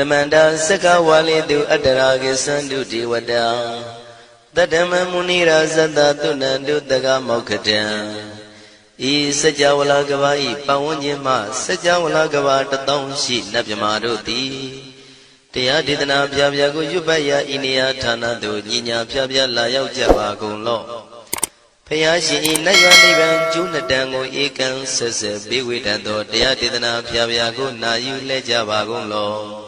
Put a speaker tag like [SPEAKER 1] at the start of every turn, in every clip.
[SPEAKER 1] တမန္တာစကဝါလိတုအတ္တရာကိသန္တုဒေဝတာတတ္တမမုနိရာဇတသုဏန္တုတကမောက္ခတံဤစัจ java လာကဘာဤပဝန်းကျင်မှစัจ java လာကဘာတထောင်ရှိနတ်မြမာတို့သည်တရားဒေသနာပြပြကိုရွတ်ပတ်ရာဤနေရာဌာနသို့ညီညာပြပြလာရောက်ကြပါကုန်လော့ဖယားရှင်ဤနတ်ရွာနိဗ္ဗာန်ကျူးနှစ်တန်ကိုဧကံဆက်ဆက်ပေးဝေတတ်သောတရားဒေသနာပြပြကိုနာယူလဲကြပါကုန်လော့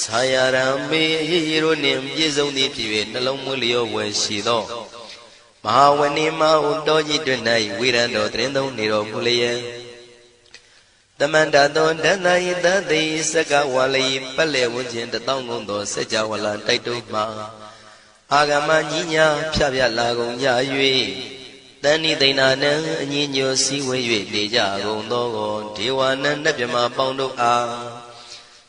[SPEAKER 1] ဆာယရံမေရေရေတို့နှင့်ပြည့်စုံသည်ဖြစ်၍နှလုံးမွေးလျောဝယ်ရှိသောမဟာဝဏိမဟုတောကြီးတွင်၌ဝိရံတော်တရင်သုံးနေတော်မူလျက်တမန္တသောဒန္တယတသိစကဝါလိပက်လေဝန်းကျင်တသောင်းကုန်သောစัจ java လာတိုက်တုမှာအာဂမညီညာဖြပြလာကုန်ကြ၍တဏိသိဏနံအညီညွတ်စည်းဝေး၍နေကြကုန်သောကိုဒေဝနံနတ်မြမပေါင်းတို့အား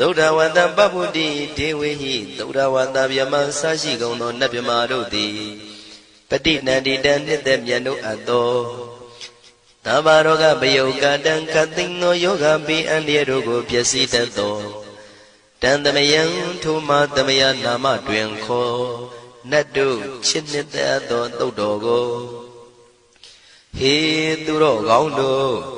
[SPEAKER 1] သုဒ္ဓဝတ္တပပ္ပုတိဒေဝေဟိသုဒ္ဓဝတ္တဗျမဆရှိကုန်သောနတ်ဗျမာတို့သည်ပฏิနန္တိတံနှစ်သက်မြတ်တို့အပ်သောသဘာရောဂပယုတ်ကတံခသိန်းသောယောဂပိအန္တရတို့ကိုပျက်စီးတတ်သောတန်တမယံထိုမတမယနာမတွင်ခေါ်နတ်တို့ချစ်နှစ်သက်သောသုတ်တော်ကိုဟေသူတော်ကောင်းတို့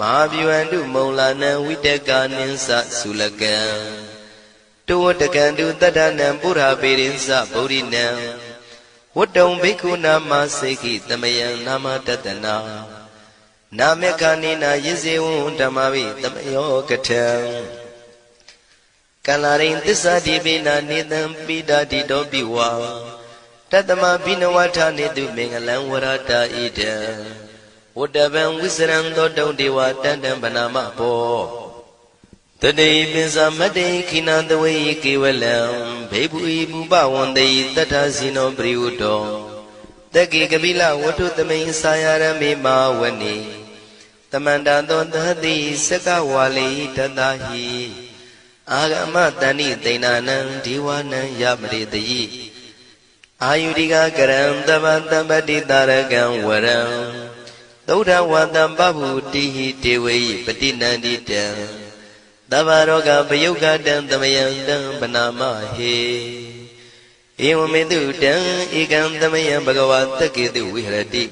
[SPEAKER 1] မဟာဗျဝန္တုမုံလာနံဝိတကနိသသုလကံတောဝတကံတုတတ္ထနံပုရာပေရိသဗုဒိနံဝတ္တုံဘိက္ခုနာမစေခိတမယံနာမတတနာနာမေခဏိနာယဇေဝံဓမ္မဝိတမယောကထံကလရိန်သစ္စာတိပိနာနေတံပိတာတိတောပိဝါတတမဘိနဝထနေတုမင်္ဂလံဝရတာဣဒံ ဝတ္တဗံဝိစရံသောတုံဒေဝတန်တံဗနာမဘောတတိပိစမတေခိနသဝေကေဝလံဘေဘူဤဘူပဝန္တေတတ္ထဇိနောပရိဝတ္တောတက္ကိကပိလဝတ္ထုသမိန်စာယရမေမာဝနေတမန္တသောသတိစကဝါလိတတဟိအာဂမတဏိသိဏနံဒီဝနံယမရိတယိအာယုရိကကရံတပတပတိတာရကံဝရံ သုဒ္ဓဝတံပဗုတိဟိတေဝေယပတိနန္တိတံသဗ္ဗရောဂပယုတ်ကတံသမယံတံပနာမဟေဧဝမေတုတံဧကံသမယံဘဂဝါတက္ကေတုဝိဟရတိ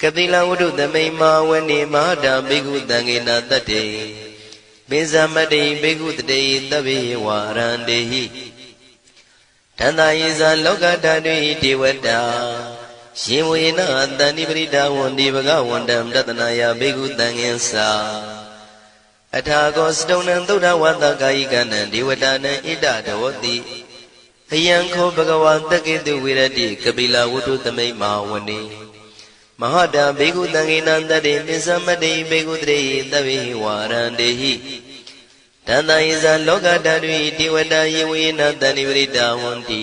[SPEAKER 1] ကတိလဝတ္ထုသမိန်မာဝနေမဟာတံဘိက္ခုတံငေနတတ္တေပိဇမတ္တိဘိက္ခုတတေသဗ္ဗေဝါရန္တေဟိတန္တယေဇာလောကဓာတုဟိဒေဝတာ ရှင်ဝေနတန္တိပရိဒါဝန္တိဘဂဝန္တံတတနာယဘိက္ခုတံငင်္စာအထာကောစတုံနံသုဒ္ဓဝတ္တကာယိကနံဒေဝတာနံဣဒတဝတိအယံခောဘဂဝါတက္ကေတုဝိရတိကပိလဝတ္ထုသမိတ်မာဝနေမဟာတံဘေကုတံငေနံတတေပစ္စမတေဘေကုတရေသဗ္ဗေဝါရန္တေဟိတန္တယဇလောကဓာတုတိဝတယေဝေနတဏိဝရိတာဝန္တိ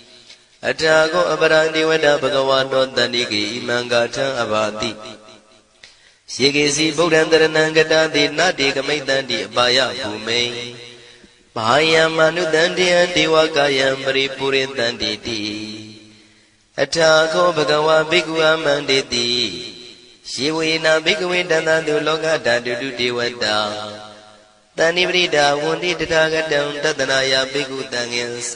[SPEAKER 1] အထာကောအပရာတိဝတဘဂဝါတောတဏိကေဣမံဂါထံအဘာတိယေကေစီဗုဒ္ဓံတရဏံကတာတိနတေကမိတ္တံတိအပါယဘူမိန်ဘာယံမနုတံတေယဒေဝကာယံပရိပုရိတံတိတိအထာခောဘဂဝါဘိက္ခုအမန္တေတိယေဝေနာဘိက္ခဝေတန္တတုလောကဓာတုတုဒေဝတာတဏိပရိဒါဝန္တိတထာဂတံတတနာယဘိက္ခုတံငင်္စ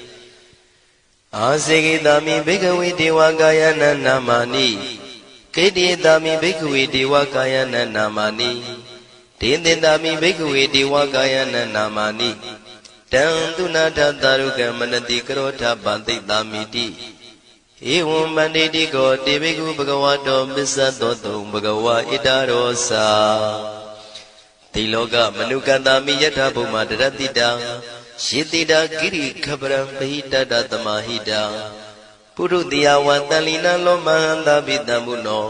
[SPEAKER 1] အာစေကိတာမိဘိက္ခဝေဒေဝကာယနာနာမာနိကေတိတာမိဘိက္ခဝေဒေဝကာယနာနာမာနိဒေသင်တာမိဘိက္ခဝေဒေဝကာယနာနာမာနိတံသူနာထတာရုကမနတိကရောထပန္တိတာမိတိဧဝံမန္တိတိကောတေဘိကုဘဂဝါတောပစ္စသောတုံဘဂဝါဣတရောစာတိလောကမနုကန္တာမိယထာဘုမတရတိတံ ယေတိတာကိရိခပရံပဟိတတသမဟိတံပုရုတိယဝတန်လီနလောမဟန္တာပိတံဘုနော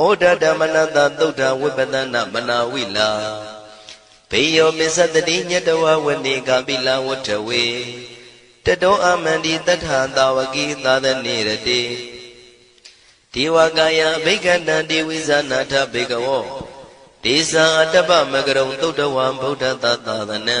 [SPEAKER 1] ဩဒဓမ္မနတသုဒ္ဓဝိပဒနာမနာဝိလာဘေယောမစ္စတတိညတဝဝနေကာပိလဝတ္ထဝေတတောအမန္တိတထသာဝကိသာသနေရတိဒေဝကာယအဘိက္ခဏံဒေဝိဇာနာထဘေကဝောဒေသံအတ္တပမကရုံသုတ္တဝံဗုဒ္ဓသာသနံ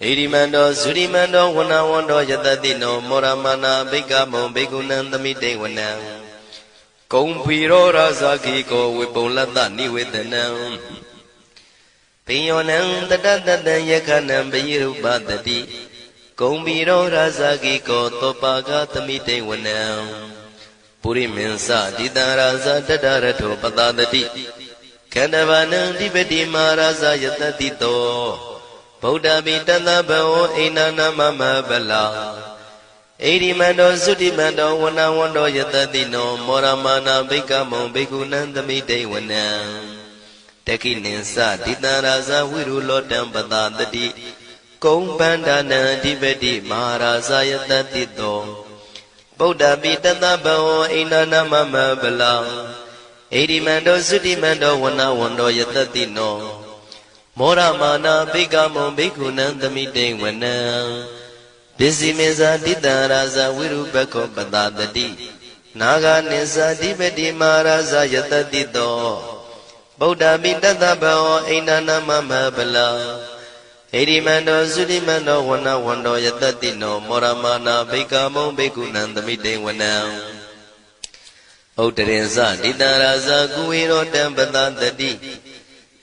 [SPEAKER 1] ဣရိမန္တောသုရိမန္တောဝနဝန္တောယတတိနောမောရမနာဘိကမောဘေကုဏံသမိတေဝနံကုံဖီရောရာဇာခိကောဝေပုံလတ္တနိဝေဒနံပိယောနံတတတတံယခဏံပိရုပတတိကုံဖီရောရာဇာခိကောသောပါကသမိတေဝနံပုရိမင်းစဒိတံရာဇာတတရထောပတတတိခန္ဓဗနံဓိပတိမာရာဇာယတတိတော ဗုဒ္ဓပိတတဘောအိနာနာမမဗလာဣရိမန္တောသုတိမန္တောဝနဝန္တောယတတိနောမောရမာနာဘိကမောဘိက္ခုနံသမိတေဝနံတခိနိသဒိတံရာဇဝိရုလောတံပတတတိကုံပန္ဒနာအဓိပတိမဟာရာဇယတတိတောဗုဒ္ဓပိတတဘောအိန္ဒနာမမဗလာဣရိမန္တောသုတိမန္တောဝနဝန္တောယတတိနော မောရမာနာဘိကမောဘိက္ခုနံသမိတေဝနံပစ္စည်းမေဇာတိတံရာဇဝိရုပခောပတတတိနာဂနိသတိပတိမာရာဇယတတိတောဗုဒ္ဓပိတတဘောအိန္ဒနာမမဗလာဣရိမန္တောသုတိမန္တောဝနဝန္တောယတတိနောမောရမနာဘိကမောဘိက္ခုနံသမိတေဝနံဥတရင်စတိတံရာဇကုဝေရောတံပတတတိ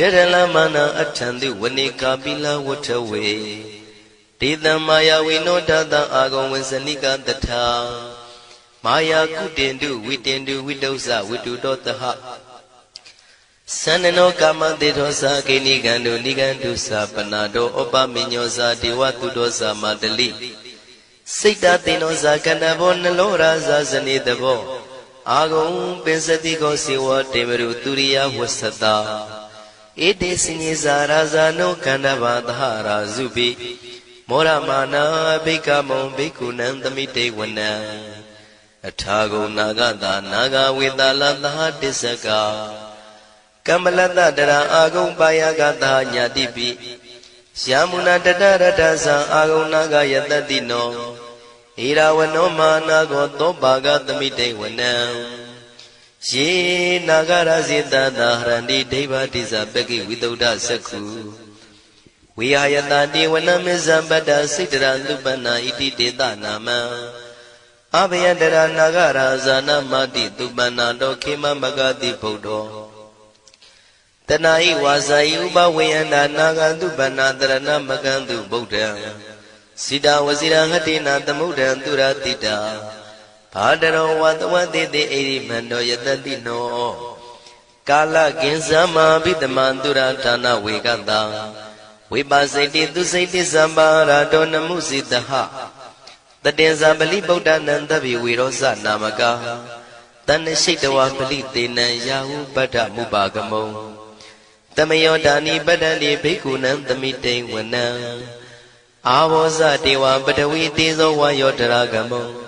[SPEAKER 1] တေရလမနာအထံတိဝနေကာပိလဝထဝေဒေသမာယဝိနောဒတအာဂုံဝဇနိကတထာမာယာကုတင်တုဝိတင်တုဝိတုဇဝိတုတောတဟသန္နနောကာမတေသောသာကိနိကံတုနိကံတုသာပနာတောဩပမိညောသာဒေဝတုတောသာမတလိစိတ်တတေနောသာကန္တဘောနလောရာသာဇနေတဘောအာဂုံပင်စတိကောစေဝတေမရုသူရိယဝဆတာ ဧတေစညေဇာရာဇာနောကန္တဘာသဟရာဇုပိမောရမာနာဘိကမုံဘိက္ခုနံသမိတေဝနံအထာဂုနာဂတာနာဂဝေတလသဟတစ္စကကမ္မလတတရာအာဂုံပါယကတာညာတိပိယမုနာတတရတသံအာဂုနာဂယတတိနောဣရာဝနောမာနာကောသောပါကသမိတေဝနံ ယေနာဂရဇိတတာဟရန္တိဒိဗ္ဗတိဇပကိဝိတုဒ္ဓသက္ခုဝိဟာယတတိဝနမေဇံပတ္တစိတရသုပနာဣတိတေတနာမံအဘယတရနာဂရာဇာနမတိသူပနာတောခေမမဂတိဗုဒ္ဓောတဏှာဤဝါစာဤဥပဝေယန္တာနာဂန္တုဗန္နာတရဏမကန္တုဗုဒ္ဓံစိတာဝစီရဟတိနာသမုဒ္ဒံသူရတိတာ ဘာတရောဝတဝတိတိအိရိမန္တောယတတိနောကာလကင်ဇမဘိတမန္တုရဌာနဝေကတံဝိပါစိတိသူစိတိသမ္ပါရာတောနမှုစိတဟတတင်္ဇပလိဗုဒ္ဓနံတဗ္ဗေဝေရောဇနာမကာတဏ္ဍရှိတဝပလိတေနံယာဟုပတ္ထမုပါကမုံတမယောဒာနိပတ္တန္တိဘိက္ခုနံသမိတိဝနံအာဘောဇတေဝပတဝီတေဇောဝါယောတရာကမုံ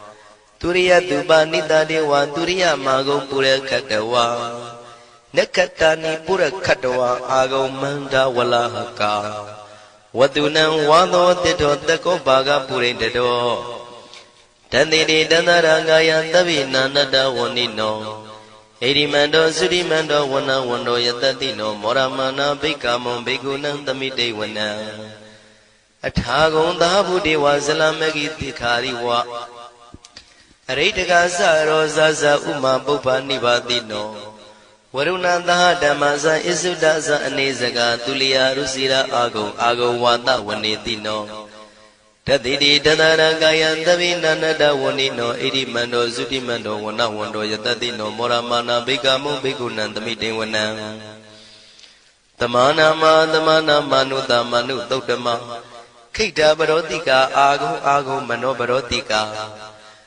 [SPEAKER 1] သူရိယသူပါနိတတေဝသူရိယမာဂုံပုရခတဝါနက္ခတာနိပုရခတဝါအာဂုံမန္တဝလဟကာဝတုနံဝါသောတိတောတကောဘာဂပုရိတတောတန်တိတေတန္တရာကာယသဗ္ဗိနန္တဝဏိနောဣရိမန္တောသုရိမန္တောဝဏဝန္တောယတတိနောမောရမနာဘိက္ခမွန်ဘိက္ခုနံသမိတေဝနံအထာဂုံသာဘုဒေဝဇလမဂိတိခာရိဝ အရိတကသရောဇဇဥမာပုပ္ပနိဗ္ဗာတိနောဝရုဏသဟဓမ္မဇံဣစုဒဇံအနေစကာသူလျာရုစီရာအာဂုံအာဂုံဝါဒဝနေတိနောတတိတိတတရကာယံသဗိနန္တဝဏိနောဣတိမန္တောသုတိမန္တောဝနဝန္တောယတတိနောမောရမာနာဘိကမုဘိကုဏံသမိတေဝနံတမနာမသမနာမနုတမနုသုတ်တမခိတ္တပရောတိကာအာဂုံအာဂုံမနောပရောတိကာ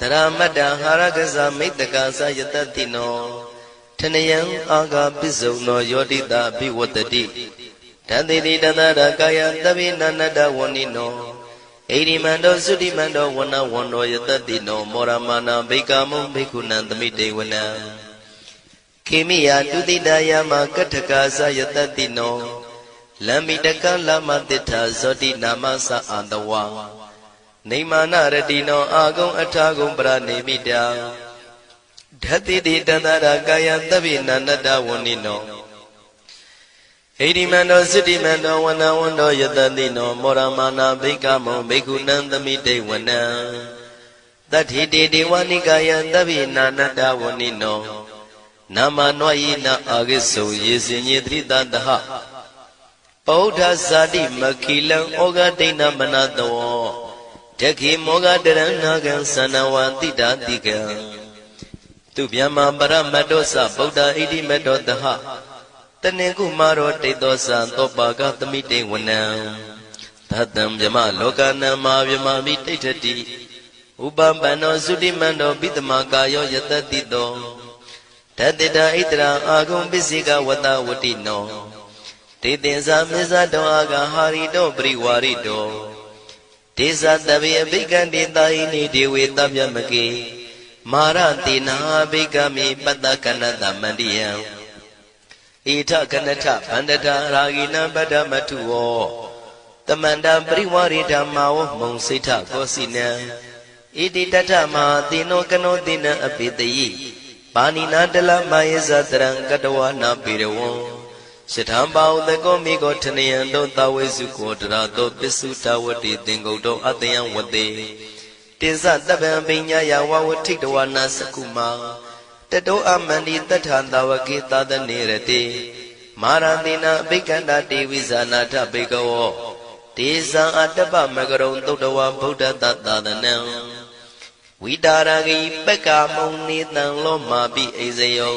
[SPEAKER 1] တရမတ္တဟာရကဇမိတ္တကသယတတိနောထနယံအာဂပစ္စုံနောယောတိတာဘိဝတ္တိတန်တိတိတတရကာယသဗ္ဗိနန္တဝဏိနောဣရိမန္တောသုတိမန္တောဝနဝန္တောယတတိနောမောရမနာဘိကမုံဘိက္ခုနံသမိတေဝနံခေမိယတုတိတယမကထကာသယတတိနောလမ္မိတကလမတိထာဇောတိနာမသအာတဝါ နေမာနရတိနောအာဂုံအထာဂုံပရနေမိတာဓတ္တိတိတန္တရာကာယသဗ္ဗိနန္တဝဏိနောဣတိမန္တောစိတ္တိမန္တောဝနဝန္တောယတတိနော မောရမာနာဘိကမောဘိက္ခုနံသမိတေဝနံတတ္ထိတေဒေဝနိကာယသဗ္ဗိနာနတဝဏိနောနာမနွယိနအာဂိစုယေစင်ညေတိတတဟပောဓဇာတိမခိလံဩဃဒိဏမနတော တခိမောဃတရဏကံသနဝတိတာတိကံသူဗျမပရမတ္တောသဗုဒ္ဓဣတိမတ္တောတဟတနေကုမာရောတိတ်သောသံသောပါကသမိတေဝနံသတ္တံမြမလောကနံမာမြမမိတိဋ္ဌတိဥပပန္နောသုတိမန္တောပိတမကာယောယတတိတောတတိတာဣတရာအာဂုံပစ္စိကဝတဝတိနောတေတင်္ဇာမေဇတောအာဂဟာရိတောပရိဝါရိတော ဒေသတဗေအဘိကံတေတာယိနိဒေဝေတဗျမကေမာရတိနာဘိကမိပတ္တကနတမန္တိယံဣထကနထဗန္တတာရာဂိနံပဒမထုဝောတမန္တပရိဝရိဓမ္မာဝမုံစိဋ္ဌကောစီနံဣတိတထမဟာတိနောကနောတိနံအပိတယိပါဏိနာတလမယေဇတရံကတဝနာပေရဝံ ရှထံပါဥတကောမိကောထနယံတောတဝေစုကောတရာတောပစ္စုတဝတိသင်္ကုတ်တောအတယံဝတေတင်စတပံပိညာယဝဝထိတဝနာစကုမာတတောအမန္တိတထံတဝကေသာသနေရတိမာရတိနာအဘိကန္တာတေဝိဇာနာထဘေကဝောတေဇံအတ္တပမကရုံသုတ်တဝဗုဒ္ဓတသာသနံဝိတာရဂိပက္ကမုံနေတံလောမာပိအိဇယော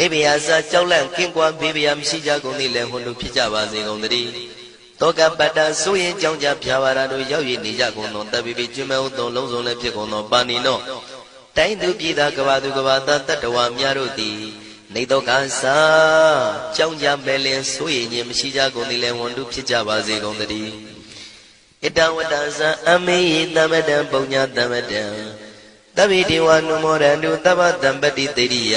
[SPEAKER 1] နေဗျာစာကြောက်လန့်ကင်းကွာဘေးဗျာမရှိကြကုန်သည်လည်းဟွန်တို့ဖြစ်ကြပါစေကုန်သတည်းတောကပတ္တဆိုရင်ကြောင့်ကြဖြာပါရာတို့ရောက်ရည်နေကြကုန်သောတပ်ပိပိကျွမ်းမဲ့ဥသောလုံးစုံလည်းဖြစ်ကုန်သောပါဏိနောတိုင်းသူပြည်သားကဘာသူကဘာသားတတ္တဝါများတို့သည်နေတော့ကစားကြောင့်ကြမဲ့လင်ဆိုရင်ခြင်းမရှိကြကုန်သည်လည်းဝန်တုဖြစ်ကြပါစေကုန်သတည်းဣတဝတ္တသံအမေယသမတံပုံညာသမတံတဗ္ဗေဒေဝနုမောရန္တုသဗ္ဗတံပတိတေရိယ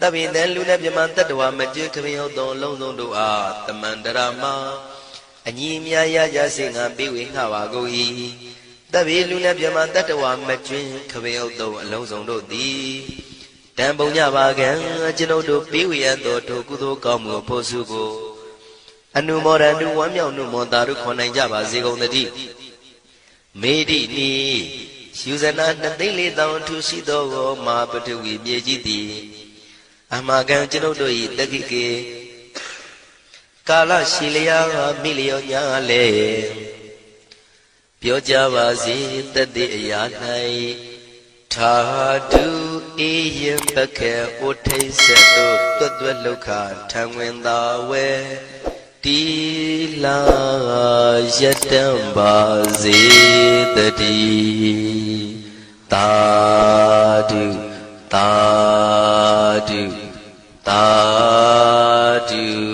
[SPEAKER 1] တပိတံလူနဲ့မြမတတ္တဝမကျွခမယောသောလုံးစုံတို့အားတမန္တရာမအညီမြာရကြစေငါပေးဝေငှပါကုန်၏တပိလူနဲ့မြမတတ္တဝမကျွခမယောသောအလုံးစုံတို့သည်တံပုံညပါကံကျွန်ုပ်တို့ပေးဝေရသောထိုကုသိုလ်ကောင်းမှုဖို့စုကိုအနုမောဒန္တုဝမ်းမြောက်နှုမောတာတို့ခွန်နိုင်ကြပါစေကုန်သတည်းမေတိနီယူဇနာနှစ်သိန်းလေးတောင်ထူရှိသောမာပထဝီမြေကြီးသည် အမကံကျွန်ုပ်တို့၏တက္ကိကေကာလရှိလျာမိလျောညာလေပြောကြပါစေတတိအရာ၌ထာတုအေယံပကေဥထိစ္ဆတုတွတ်တွတ်လုခထံဝင်သာဝဲတီလာယတံပါစေတတိတာတု တာတုတာတု